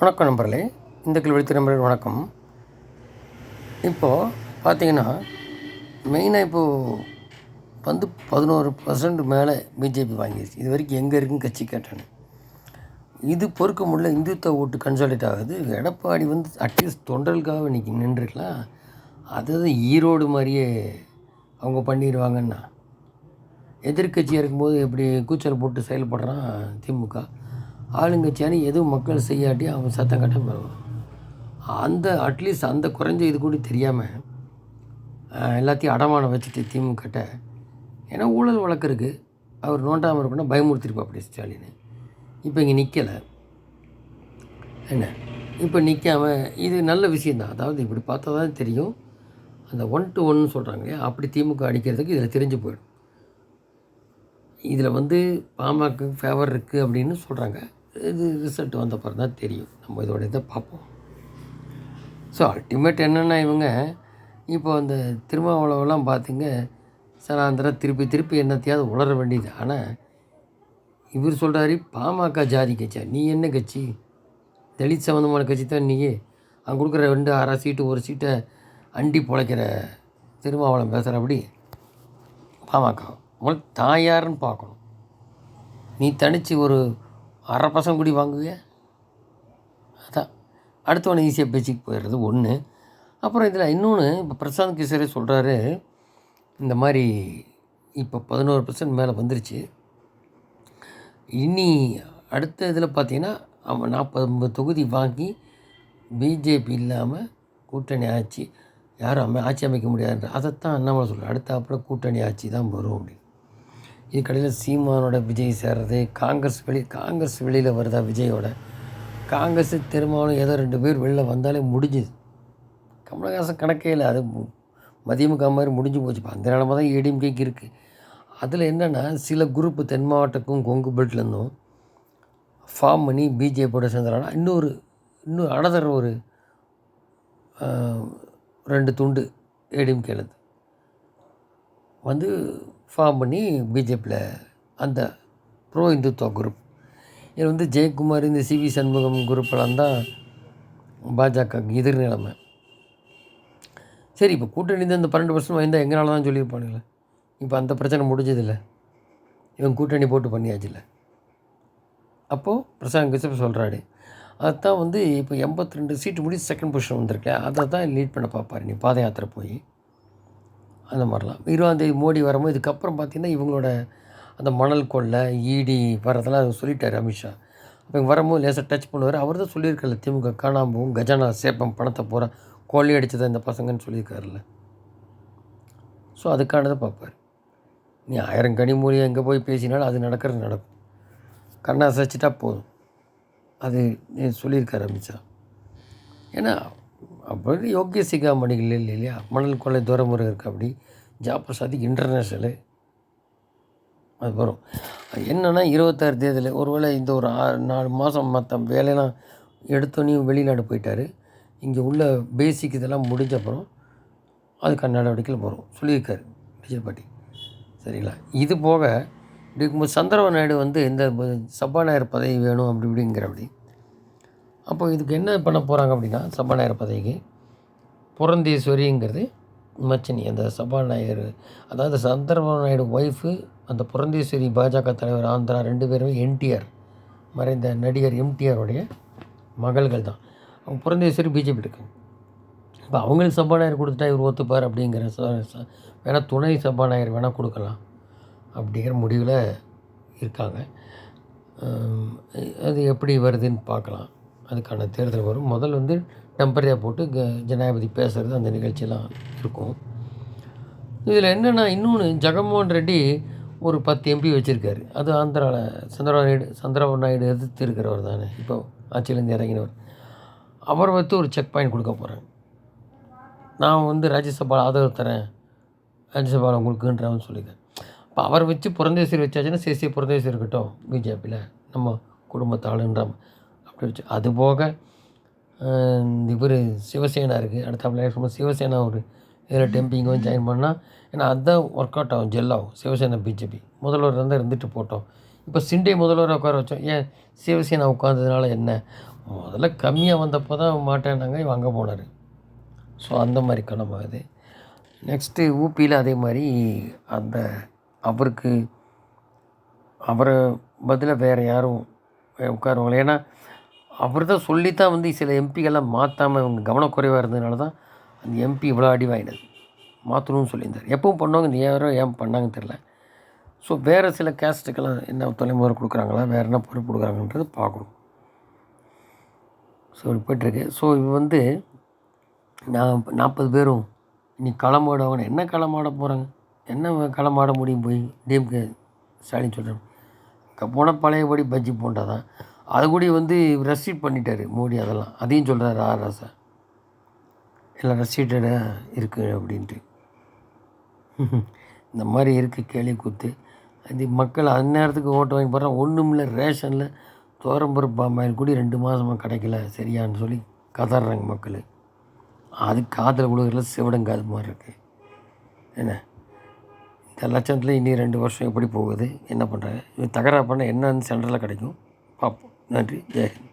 வணக்கம் நண்பர்களே. இந்த கேள்வி நண்பர்கள் வணக்கம். இப்போது பார்த்தீங்கன்னா மெயினாக இப்போது வந்து பதினோரு பர்சன்ட் மேலே பிஜேபி வாங்கிடுச்சு இது வரைக்கும் எங்கே இருக்குன்னு கட்சி கேட்டானு. இது பொறுக்க முடியல இந்துத்துவ ஓட்டு கன்சாலிடேட் ஆகுது. எடப்பாடி வந்து அட்லீஸ்ட் தொண்டர்களுக்காக இன்றைக்கி நின்றுருக்கலாம் அதாவது ஈரோடு மாதிரியே அவங்க பண்ணிடுவாங்கன்னா எதிர்க்கட்சியாக இருக்கும்போது எப்படி கூச்சல் போட்டு செயல்படுறான் திமுக? ஆளுங்கட்சியான எதுவும் மக்கள் செய்யாட்டி அவன் சத்தம் கட்ட போவான் அந்த அட்லீஸ்ட் அந்த குறைஞ்ச இது கூட தெரியாமல் எல்லாத்தையும் அடமானம் வச்சுட்டு திமுகட்ட ஏன்னா ஊழல் வழக்கு இருக்குது அவர் நோண்டாமல் இருக்குன்னா பயமுறுத்திருப்பா அப்படி ஸ்டாலின். இப்போ இங்கே நிற்கலை என்ன? இப்போ நிற்காம இது நல்ல விஷயந்தான் அதாவது இப்படி பார்த்தா தான் தெரியும். அந்த ஒன் டு ஒன்னு சொல்கிறாங்க அப்படி திமுக அடிக்கிறதுக்கு இதில் தெரிஞ்சு போயிடும். இதில் வந்து பாமக ஃபேவர் இருக்குது அப்படின்னு சொல்கிறாங்க இது ரிசல்ட் வந்த பிறகு தான் தெரியும். நம்ம இதோட இதை பார்ப்போம். ஸோ அல்டிமேட் என்னென்னா இவங்க இப்போ அந்த திருமாவளவெல்லாம் பார்த்திங்க சனாந்திரம் திருப்பி திருப்பி என்னத்தையாவது உளர வேண்டியது. ஆனால் இவர் சொல்கிறாரு பாமக ஜாதி கட்சியா? நீ என்ன கட்சி? தலித் சம்மந்தமான கட்சி தான் நீயே. அங்கே கொடுக்குற ரெண்டு அரை சீட்டு ஒரு சீட்டை அண்டி பிழைக்கிற திருமாவளம் பேசுகிறபடி பாமக. முதல்ல தான் யாருன்னு பார்க்கணும். நீ தனித்து ஒரு அரை பசங்க குடி வாங்குவிய? அதான். அடுத்தவனை ஈஸியாக பேச்சுக்கு போயிடுறது ஒன்று அப்புறம் இதில் இன்னொன்று இப்போ பிரசாந்த் கிஷோரே சொல்கிறாரு இந்த மாதிரி இப்போ பதினோரு பர்சன்ட் மேலே வந்துருச்சு. இனி அடுத்த இதில் பார்த்தீங்கன்னா அவன் நாற்பது தொகுதி வாங்கி பிஜேபி இல்லாமல் கூட்டணி ஆட்சி யாரும் அமை ஆட்சி அமைக்க முடியாதுன்ற அதைத்தான் அண்ணாமலை சொல்கிறார் அப்புறம் கூட்டணி ஆட்சி தான் வரும் அப்படின்னு. இதுக்கடையில் சீமானோட விஜய் சேர்றது காங்கிரஸ் வெளி காங்கிரஸ் வெளியில் வருதா விஜயோட? காங்கிரஸ் திருமாவளம் ஏதோ ரெண்டு பேர் வெளில வந்தாலே முடிஞ்சுது. கமலஹாசன் கணக்கே இல்லை அது மு- மதிமுக மாதிரி முடிஞ்சு போச்சு. அந்த நிலமாக தான் ஏடிஎம்கேக்கு இருக்குது அதில் என்னென்னா சில குரூப்பு தென் மாவட்டக்கும் கொங்கு பெல்ட்லேருந்தும் ஃபார்ம் பண்ணி பிஜேபியோட சேர்ந்துறானா இன்னொரு இன்னும் அனதர் ஒரு ரெண்டு துண்டு ஏடிஎம்கேலேருந்து வந்து ஃபார்ம் பண்ணி பிஜேபியில் அந்த ப்ரோ இந்துத்துவ குரூப் இது வந்து ஜெயக்குமார் இந்த சிவி சண்முகம் குரூப்பெல்லாம் தான் பாஜக எதிர் நிலைமை. சரி இப்போ கூட்டணி தான் இந்த பன்னெண்டு வருஷம் வாய்ந்தால் எங்களால் தான் சொல்லியிருப்பானுங்களே. இப்போ அந்த பிரச்சனை முடிஞ்சதில்ல. இவன் கூட்டணி போட்டு பண்ணியாச்சுல்ல. அப்போது பிரசாந்த் கிஷப் சொல்கிறாரு அதுதான் வந்து இப்போ எண்பத்தி ரெண்டு சீட்டு முடிச்சு செகண்ட் பொசிஷன் வந்திருக்கேன். அதை தான் லீட் பண்ண பார்ப்பாரு நீ பாத யாத்திரை போய். அந்த மாதிரிலாம். இருபதாந்தேதி மோடி வரும்போது இதுக்கப்புறம் பார்த்தீங்கன்னா இவங்களோட அந்த மணல் கொள்ளை ஈடி வரதெல்லாம் அதை சொல்லிட்டார் அமித்ஷா. அப்போ இங்கே வரும்போது லேசாக டச் பண்ணுவார். அவர் தான் சொல்லியிருக்காருல்ல திமுக காணாமல் கஜானா சேப்பம் பணத்தை பூரா அடித்ததை இந்த பசங்கன்னு சொல்லியிருக்காருல்ல. ஸோ அதுக்கானதை பார்ப்பார். நீ ஆயிரம் கனிமொழியை எங்கே போய் பேசினாலும் அது நடக்கிறது நடக்கும். கண்ணை அசைச்சிட்டா போதும். அது நீ அமித்ஷா. ஏன்னா அப்படி யோக்கிய சிகாமணிகள் இல்லை இல்லையா? மணல் கொள்ளை துரமுறை இருக்குது அப்படி. ஜாப்ரசாதி இன்டர்நேஷ்னலு அது வரும். என்னென்னா இருபத்தாறு தேதியில் ஒருவேளை இந்த ஒரு ஆறு நாலு மாதம் மற்ற வேலையெல்லாம் எடுத்தோன்னே வெளிநாடு போயிட்டார். இங்கே உள்ள பேசிக் இதெல்லாம் முடிஞ்ச அப்புறம் அதுக்கான நடவடிக்கைகள் வரும். சொல்லியிருக்காரு விஜய் பாட்டி சரிங்களா? இது போக இப்படி இருக்கும்போது சந்திரபாபு நாயுடு வந்து இந்த சபாநாயகர் பதவி வேணும் அப்படி இப்படிங்கிற அப்படி அப்போ இதுக்கு என்ன பண்ண போகிறாங்க அப்படின்னா சபாநாயகர் பதவிக்கு புரந்தீஸ்வரிங்கிறது மச்சினி அந்த சபாநாயகர் அதாவது சந்திரபாபு நாயுடு ஒய்ஃபு அந்த புரந்தீஸ்வரி பாஜக தலைவர் ஆந்திரா ரெண்டு பேருமே என்டிஆர் மறைந்த நடிகர் எம்டிஆருடைய மகள்கள் தான். அவங்க புரந்தீஸ்வரி பிஜேபி இருக்கு. இப்போ அவங்களுக்கு சபாநாயகர் கொடுத்துட்டா இவர் ஒத்துப்பார் அப்படிங்கிற ச- வேணால் துணை சபாநாயகர் வேணால் கொடுக்கலாம் அப்படிங்கிற முடிவில் இருக்காங்க. அது எப்படி வருதுன்னு பார்க்கலாம். அதுக்கான தேர்தல் வரும். முதல் வந்து டெம்பரரியாக போட்டு க ஜனாதிபதி பேசுகிறது அந்த நிகழ்ச்சியெல்லாம் இருக்கும். இதில் என்னென்னா இன்னொன்று ஜெகன்மோகன் ரெட்டி ஒரு பத்து எம்பி வச்சுருக்காரு. அது ஆந்திராவில் சந்திரபாபு நாயுடு சந்திரபாபு நாயுடு எதிர்த்து இருக்கிறவர் தானே. இப்போ ஆட்சியிலேருந்து இறங்கினவர். அவரை வந்து ஒரு செக் பாயிண்ட் கொடுக்க போகிறேன் நான் வந்து ராஜ்யசபாவில் ஆதரவு தரேன். ராஜ்யசபாவில் உங்களுக்குன்றவன் சொல்லியிருக்கேன் இப்போ அவரை வச்சு புரந்தேஸ்வரி வச்சாச்சுன்னா சேசிய புரந்தேஸ்வரி இருக்கட்டும் பிஜேபியில். நம்ம குடும்பத்தாளுன்ற அப்படி அதுபோக அது போக இவர் சிவசேனா இருக்குது அடுத்த இருக்கும்போது சிவசேனா ஒரு இதில் டெம்பிங்கும் ஜாயின் பண்ணால் ஏன்னா அதுதான் ஒர்க் அவுட் ஆகும் ஜெல் ஆகும். சிவசேனா பிஜேபி. முதல்வர் இருந்தால் இருந்துட்டு போட்டோம். இப்போ சிண்டே முதல்வரை உட்கார வச்சோம். ஏன்? சிவசேனா உட்காந்ததுனால என்ன? முதல்ல கம்மியாக வந்தப்போ தான் மாட்டேன்னாங்க இவன் அங்கே போனார். ஸோ அந்த மாதிரி கணமாகுது நெக்ஸ்ட்டு ஊபியில் அதே மாதிரி அந்த அவருக்கு அவரை பதிலாக வேறு யாரும் உட்காருவாங்களே ஏன்னா அவர் தான் சொல்லி தான் வந்து சில எம்பிகள்லாம் மாற்றாமல் இவங்க கவனக்குறைவாக இருந்ததுனால தான் அந்த எம்பி இவ்வளோ அடி வாங்கினது. மாற்றணும்னு சொல்லியிருந்தார். எப்பவும் பண்ணுவாங்க இந்த யாரோ ஏன் பண்ணாங்கன்னு தெரில ஸோ வேறு சில கேஸ்ட்டுக்கெல்லாம் என்ன தொலைமுறை கொடுக்குறாங்களா வேறு என்ன பொறுப்பு கொடுக்குறாங்கன்றது பார்க்கணும். ஸோ இப்படி போயிட்டுருக்கு. ஸோ இது வந்து நான் நாற்பது பேரும் நீ களமாடுவாங்க என்ன களமாட போகிறாங்க என்ன களமாட முடியும் போய்? டிஎம்கே ஸ்டாலின் சொல்கிறேன் போனால் பழையபடி பஜ்ஜி போண்டா தான். அது கூட வந்து ரெஸ்ட்ரிக்ட் பண்ணிட்டார். மோடி அதெல்லாம். அதையும் சொல்கிறார் ஆர் ராசா எல்லாம் ரெஸ்ட்ரிக்டடாக இருக்குது அப்படின்ட்டு. இந்த மாதிரி இருக்குது கேள்வி கூத்து. அது மக்கள் அந்நேரத்துக்கு ஓட்டு வாங்கி போகிறான் ஒன்றும் இல்லை ரேஷனில் துவரம்பருப்பு பாமாயில் கூட ரெண்டு மாதமாக கிடைக்கல சரியான்னு சொல்லி கதறாங்க மக்கள். அது காதில் விழுகிறதுல சிவடங்காது மாதிரி இருக்குது என்ன? இந்த லட்சத்தில் இனி ரெண்டு வருஷம் எப்படி போகுது? என்ன பண்ணுறாங்க இது தகராறு பண்ணால் என்னன்னு சென்டரில் கிடைக்கும். பார்ப்போம் நன்றி. ஜெயஹிந்த்